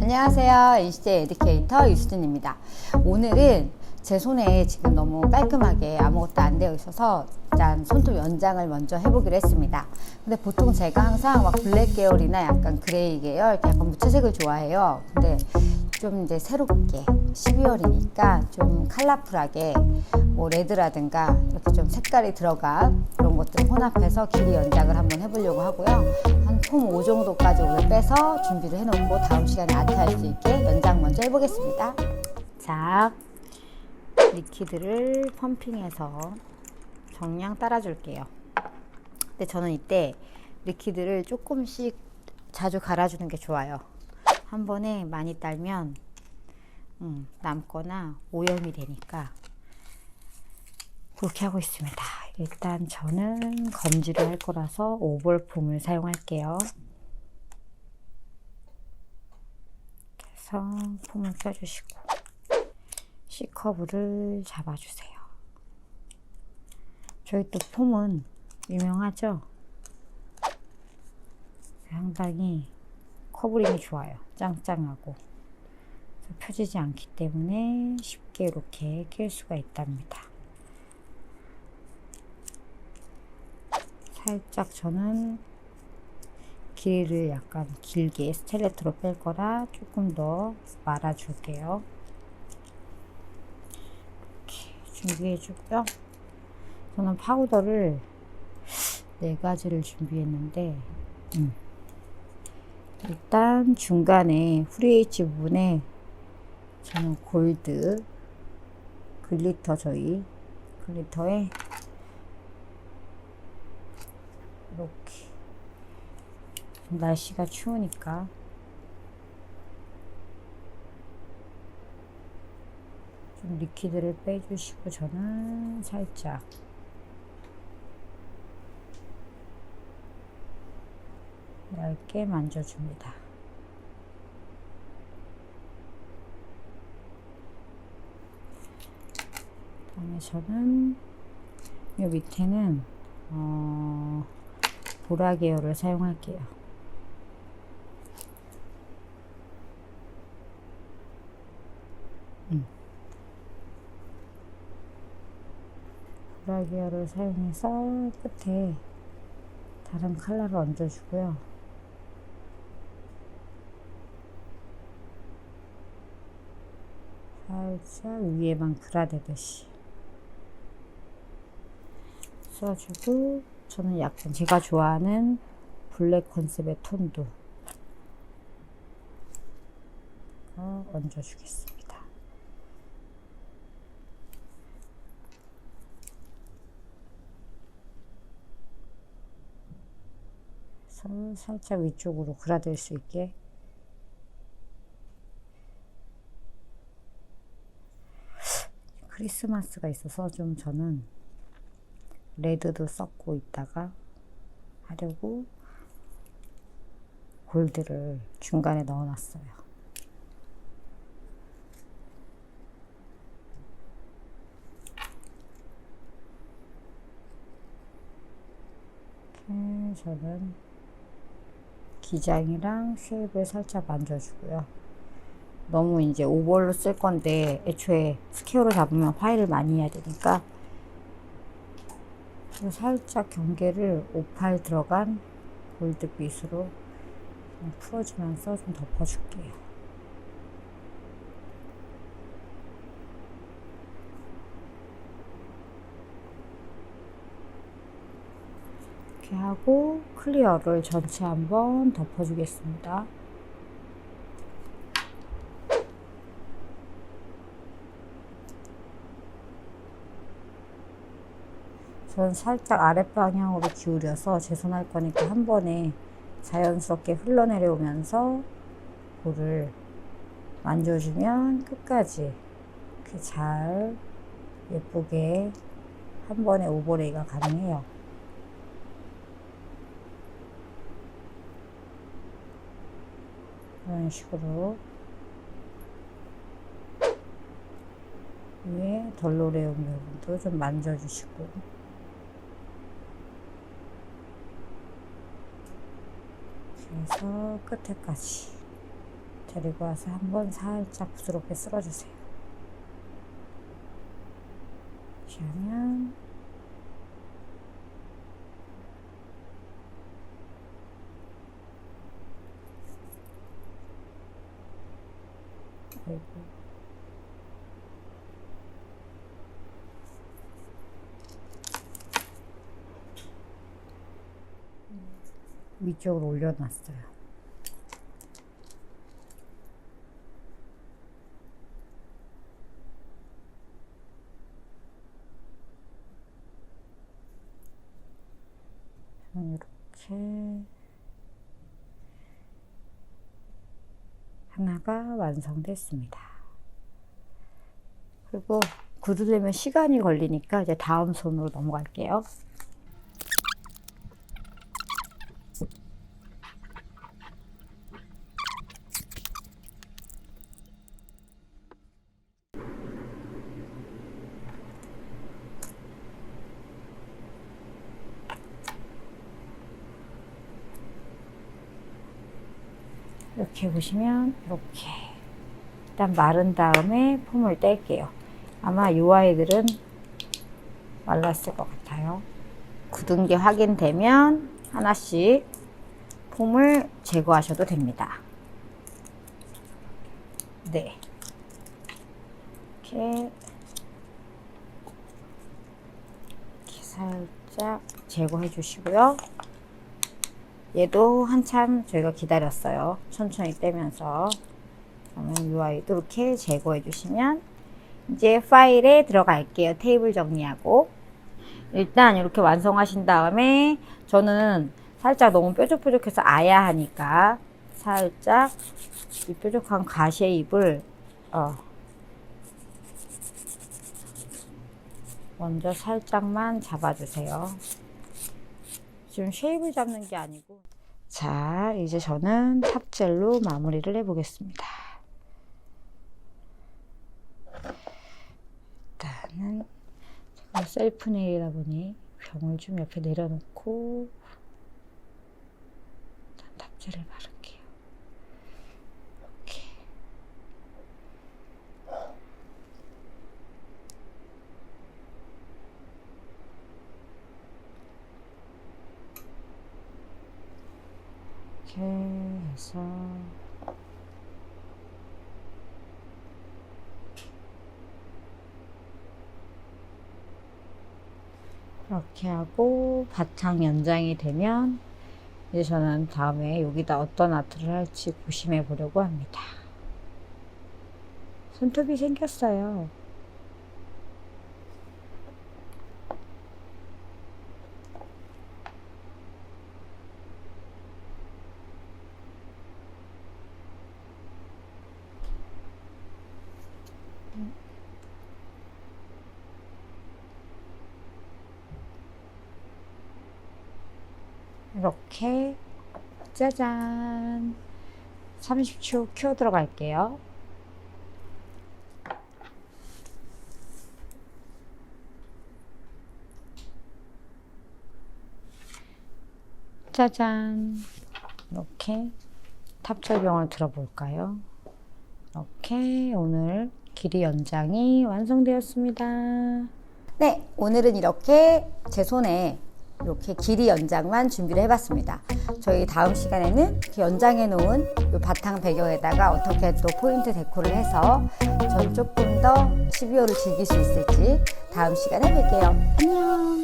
안녕하세요. NCT 에듀케이터 유수진입니다. 오늘은 제 손에 지금 너무 깔끔하게 아무것도 안 되어 있어서 일단 손톱 연장을 먼저 해보기로 했습니다. 근데 보통 제가 항상 막 블랙 계열이나 약간 그레이 계열, 약간 무채색을 좋아해요. 근데 좀 이제 새롭게 12월이니까 좀 컬러풀하게 뭐 레드라든가 이렇게 좀 색깔이 들어간 그런 것들 혼합해서 길이 연장을 한번 해보려고 하고요. 한 폼 5 정도까지 오늘 빼서 준비를 해놓고 다음 시간에 아트할 수 있게 연장 먼저 해보겠습니다. 자, 리퀴드를 펌핑해서 정량 따라줄게요. 근데 저는 이때 리퀴드를 조금씩 자주 갈아주는 게 좋아요. 한 번에 많이 딸면 음, 남거나 오염이 되니까 그렇게 하고 있습니다. 일단 저는 검지를 할 거라서 오벌폼을 사용할게요. 그래서 폼을 껴주시고 C커브를 잡아주세요. 저희 또 폼은 유명하죠? 상당히 커버링이 좋아요. 짱짱하고. 펴지지 않기 때문에 쉽게 이렇게 낄 수가 있답니다. 살짝 저는 길이를 약간 길게 스텔레트로 뺄 거라 조금 더 말아줄게요. 이렇게 준비해주고요. 저는 파우더를 네 가지를 준비했는데, 음. 일단 중간에 프리에이치 부분에 저는 골드 글리터 저희 글리터에 이렇게 날씨가 추우니까 좀 리퀴드를 빼주시고 저는 살짝 얇게 만져줍니다. 다음에 저는 이 밑에는 어, 보라 계열을 사용할게요. 음. 보라 계열을 사용해서 끝에 다른 컬러를 얹어주고요. 살짝 위에만 그라되듯이 써주고 저는 약간 제가 좋아하는 블랙 컨셉의 톤도 얹어주겠습니다. 살짝 위쪽으로 그라들 수 있게 크리스마스가 있어서 좀 저는 레드도 섞고 있다가 하려고 골드를 중간에 넣어놨어요. 저는 기장이랑 쉐입을 살짝 만져주고요. 너무 이제 오버로 쓸 건데 애초에 스퀘어로 잡으면 파일을 많이 해야 되니까 살짝 경계를 오팔 들어간 골드빛으로 풀어주면서 좀 덮어줄게요. 이렇게 하고 클리어를 전체 한번 덮어주겠습니다. 저는 살짝 아랫방향으로 기울여서 재손할 거니까 한 번에 자연스럽게 흘러내려오면서 볼을 만져주면 끝까지 잘 예쁘게 한 번에 오버레이가 가능해요. 이런 식으로 위에 덜 노래운 부분도 좀 만져주시고 그래서 끝에까지 데리고 와서 한번 살짝 부드럽게 쓸어주세요. 하면 아이고. 위쪽으로 올려놨어요. 이렇게 하나가 완성됐습니다. 그리고 구두 되면 시간이 걸리니까 이제 다음 손으로 넘어갈게요. 이렇게 보시면 이렇게 일단 마른 다음에 폼을 뗄게요. 아마 이 아이들은 말랐을 것 같아요. 굳은 게 확인되면 하나씩 폼을 제거하셔도 됩니다. 네. 이렇게, 이렇게 살짝 제거해 주시고요. 얘도 한참 저희가 기다렸어요. 천천히 떼면서. 그러면 이 아이도 이렇게 제거해 주시면 이제 파일에 들어갈게요. 테이블 정리하고. 일단 이렇게 완성하신 다음에 저는 살짝 너무 뾰족뾰족해서 아야 하니까 살짝 이 뾰족한 가시의 잎을 어 먼저 살짝만 잡아주세요. 지금 쉐입을 잡는 게 아니고 자 이제 저는 탑젤로 마무리를 해보겠습니다. 일단은 셀프 네일이다 보니 병을 좀 옆에 내려놓고 탑젤을 바를게 이렇게 해서 이렇게 하고 바탕 연장이 되면 이제 저는 다음에 여기다 어떤 아트를 할지 고심해 보려고 합니다. 손톱이 생겼어요. 이렇게 짜잔. 30초 키워 들어갈게요. 짜잔. 이렇게 탑철병을 들어볼까요? 이렇게 오늘 길이 연장이 완성되었습니다. 네 오늘은 이렇게 제 손에 이렇게 길이 연장만 준비를 해봤습니다. 저희 다음 시간에는 이렇게 연장해 놓은 이 바탕 배경에다가 어떻게 또 포인트 데코를 해서 전 조금 더 12월을 즐길 수 있을지 다음 시간에 뵐게요. 안녕!